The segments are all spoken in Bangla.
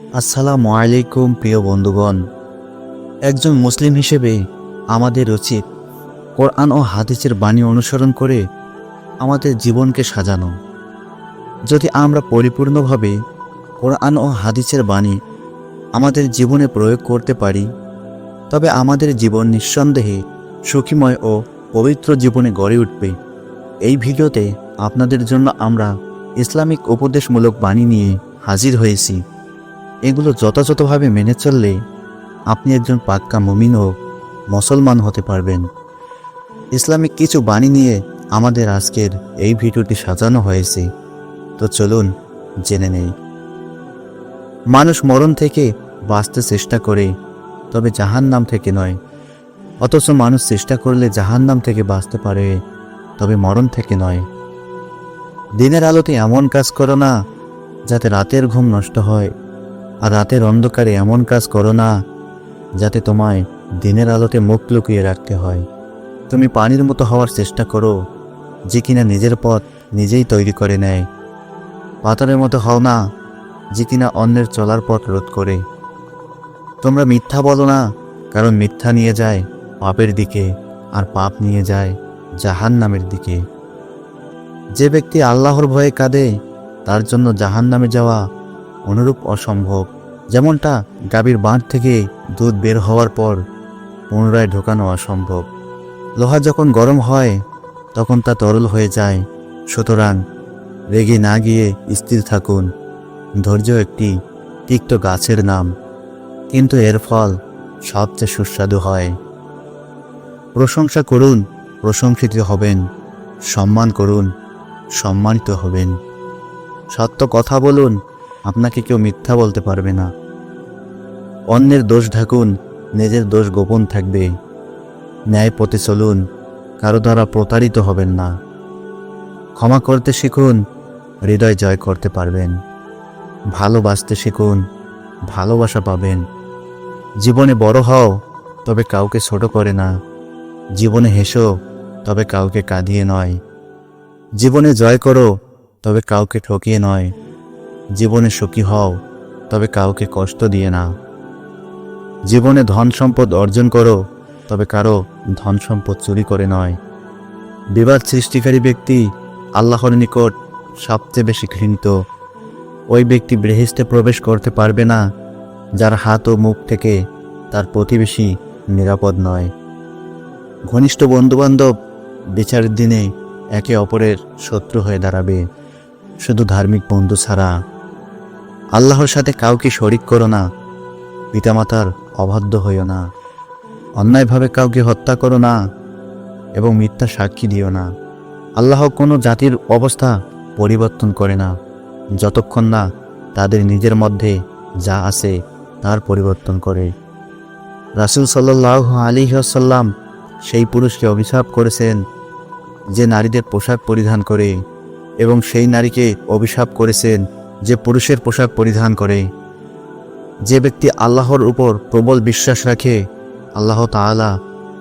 আসসালামু আলাইকুম, প্রিয় বন্ধুগণ। একজন মুসলিম হিসেবে আমাদের উচিত কোরআন ও হাদিসের বাণী অনুসরণ করে আমাদের জীবনকে সাজানো। যদি আমরা পরিপূর্ণভাবে কোরআন ও হাদিসের বাণী আমাদের জীবনে প্রয়োগ করতে পারি, তবে আমাদের জীবন নিঃসন্দেহে সুখীময় ও পবিত্র জীবনে গড়ে উঠবে। এই ভিডিওতে আপনাদের জন্য আমরা ইসলামিক উপদেশমূলক বাণী নিয়ে হাজির হয়েছি। এগুলো যথাযথভাবে মেনে চললে আপনি একজন পাক্কা মুমিন ও মুসলমান হতে পারবেন। ইসলামিক কিছু বাণী নিয়ে আমাদের আজকের এই ভিডিওটি সাজানো হয়েছে। তো চলুন জেনে নেই। মানুষ মরণ থেকে বাঁচতে চেষ্টা করে, তবে জাহান নাম থেকে নয়। অথচ মানুষ চেষ্টা করলে জাহান নাম থেকে বাঁচতে পারে, তবে মরণ থেকে নয়। দিনের আলোতে এমন কাজ করো না যাতে রাতের ঘুম নষ্ট হয়। আর রাতের অন্ধকারে এমন কাজ করো না, যাতে তোমায় দিনের আলোতে মুখ লুকিয়ে রাখতে হয়। তুমি পানির মতো হওয়ার চেষ্টা করো, যে কিনা নিজের পথ নিজেই তৈরি করে নেয়। পাথরের মতো হও না, যে কিনা অন্যের চলার পথ রোধ করে। তোমরা মিথ্যা বলো না, কারণ মিথ্যা নিয়ে যায় পাপের দিকে, আর পাপ নিয়ে যায় জাহান নামের দিকে। যে ব্যক্তি আল্লাহর ভয়ে কাঁদে, তার জন্য জাহান নামে যাওয়া অনুরূপ অসম্ভব। যেমনটা গাভীর বাঁধ থেকে দুধ বের হওয়ার পর পুনরায় ঢোকানো অসম্ভব। লোহা যখন গরম হয়, তখন তা তরল হয়ে যায়। সুতরাং রেগে না গিয়ে স্থির থাকুন। ধৈর্য একটি তিক্ত গাছের নাম। কিন্তু এর ফল সবচেয়ে সুস্বাদু হয়। প্রশংসা করুন, প্রশংসিত হবেন। সম্মান করুন, সম্মানিত হবেন। সত্য কথা বলুন আপনাকে কেউ মিথ্যা বলতে পারবে না। অন্যের দোষ ঢাকুন, নিজের দোষ গোপন থাকবে। ন্যায় পথে চলুন, কারও দ্বারা প্রতারিত হবেন না। ক্ষমা করতে শিখুন, হৃদয় জয় করতে পারবেন। ভালোবাসতে শিখুন, ভালোবাসা পাবেন। জীবনে বড় হও, তবে কাউকে ছোট করে না। জীবনে হেসো, তবে কাউকে কাঁদিয়ে নয়। জীবনে জয় করো, তবে কাউকে ঠকিয়ে নয়। জীবনে সুখী হও, তবে কাউকে কষ্ট দিয়ে না। জীবনে ধন সম্পদ অর্জন করো, তবে কারও ধন সম্পদ চুরি করে নয়। বিবাদ সৃষ্টিকারী ব্যক্তি আল্লাহর নিকট সবচেয়ে বেশি ঘৃণিত। ওই ব্যক্তি বৃহিস্তে প্রবেশ করতে পারবে না, যার হাত ও মুখ থেকে তার প্রতিবেশী নিরাপদ নয়। ঘনিষ্ঠ বন্ধুবান্ধব বিচারের দিনে একে অপরের শত্রু হয়ে দাঁড়াবে, শুধু ধার্মিক বন্ধু ছাড়া। আল্লাহর সাথে কাউকে শরিক করো না, পিতামাতার অবাধ্য হইও না, অন্যায়ভাবে কাউকে হত্যা করো না এবং মিথ্যা সাক্ষী দিও না। আল্লাহ কোনো জাতির অবস্থা পরিবর্তন করে না, যতক্ষণ না তাদের নিজের মধ্যে যা আছে তার পরিবর্তন করে। রাসুল সাল্লাহ আলী আসাল্লাম সেই পুরুষকে অভিশাপ করেছেন যে নারীদের পোশাক পরিধান করে এবং সেই নারীকে অভিশাপ করেছেন যে পুরুষের পোশাক পরিধান করে, যে ব্যক্তি আল্লাহর উপর প্রবল বিশ্বাস রাখে, আল্লাহ তাআলা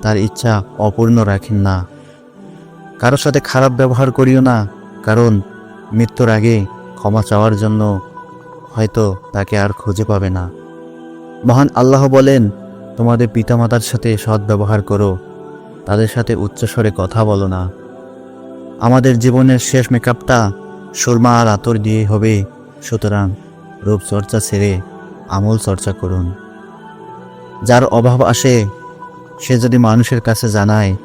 তার ইচ্ছা অপূর্ণ রাখেন না। কারও সাথে খারাপ ব্যবহার করিও না, কারণ মৃত্যুর আগে ক্ষমা চাওয়ার জন্য হয়তো তাকে আর খুঁজে পাবে না। মহান আল্লাহ বলেন, তোমাদের পিতামাতার সাথে সৎ ব্যবহার করো, তাদের সাথে উচ্চস্বরে কথা বলো না। আমাদের জীবনের শেষ মেকআপটা সুরমা আর আতর দিয়ে হবে। সুতরাং রূপচর্চা ছেড়ে আমল চর্চা করুন। যার অভাব আসে, সে যদি মানুষের কাছে জানায়,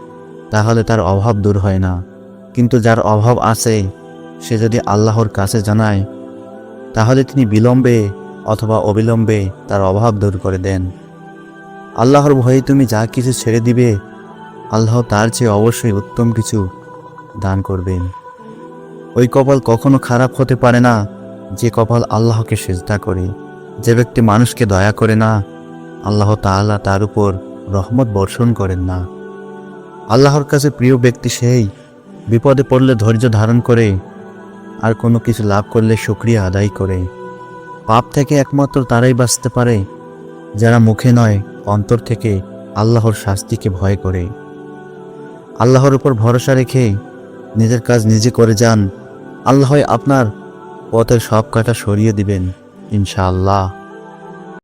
তাহলে তার অভাব দূর হয় না। কিন্তু যার অভাব আছে, সে যদি আল্লাহর কাছে জানায়, তাহলে তিনি বিলম্বে অথবা অবিলম্বে তার অভাব দূর করে দেন। আল্লাহর ভয়ে তুমি যা কিছু ছেড়ে দিবে, আল্লাহ তার চেয়ে অবশ্যই উত্তম কিছু দান করবেন। ওই কপাল কখনো খারাপ হতে পারে না যে কপাল আল্লাহকে সেজদা করে, যে ব্যক্তি মানুষকে দয়া করে না, আল্লাহ তাআলা তার উপর রহমত বর্ষণ করেন না। আল্লাহর কাছে প্রিয় ব্যক্তি সেই, বিপদে পড়লে ধৈর্য ধারণ করে, আর কোনো কিছু লাভ করলে সুক্রিয়া আদায় করে। পাপ থেকে একমাত্র তারাই বাঁচতে পারে, যারা মুখে নয়, অন্তর থেকে আল্লাহর শাস্তিকে ভয় করে। আল্লাহর উপর ভরসা রেখে নিজের কাজ নিজে করে যান, আল্লাহ আপনার পথের সব কাটা সরিয়ে দিবেন ইনশাআল্লাহ।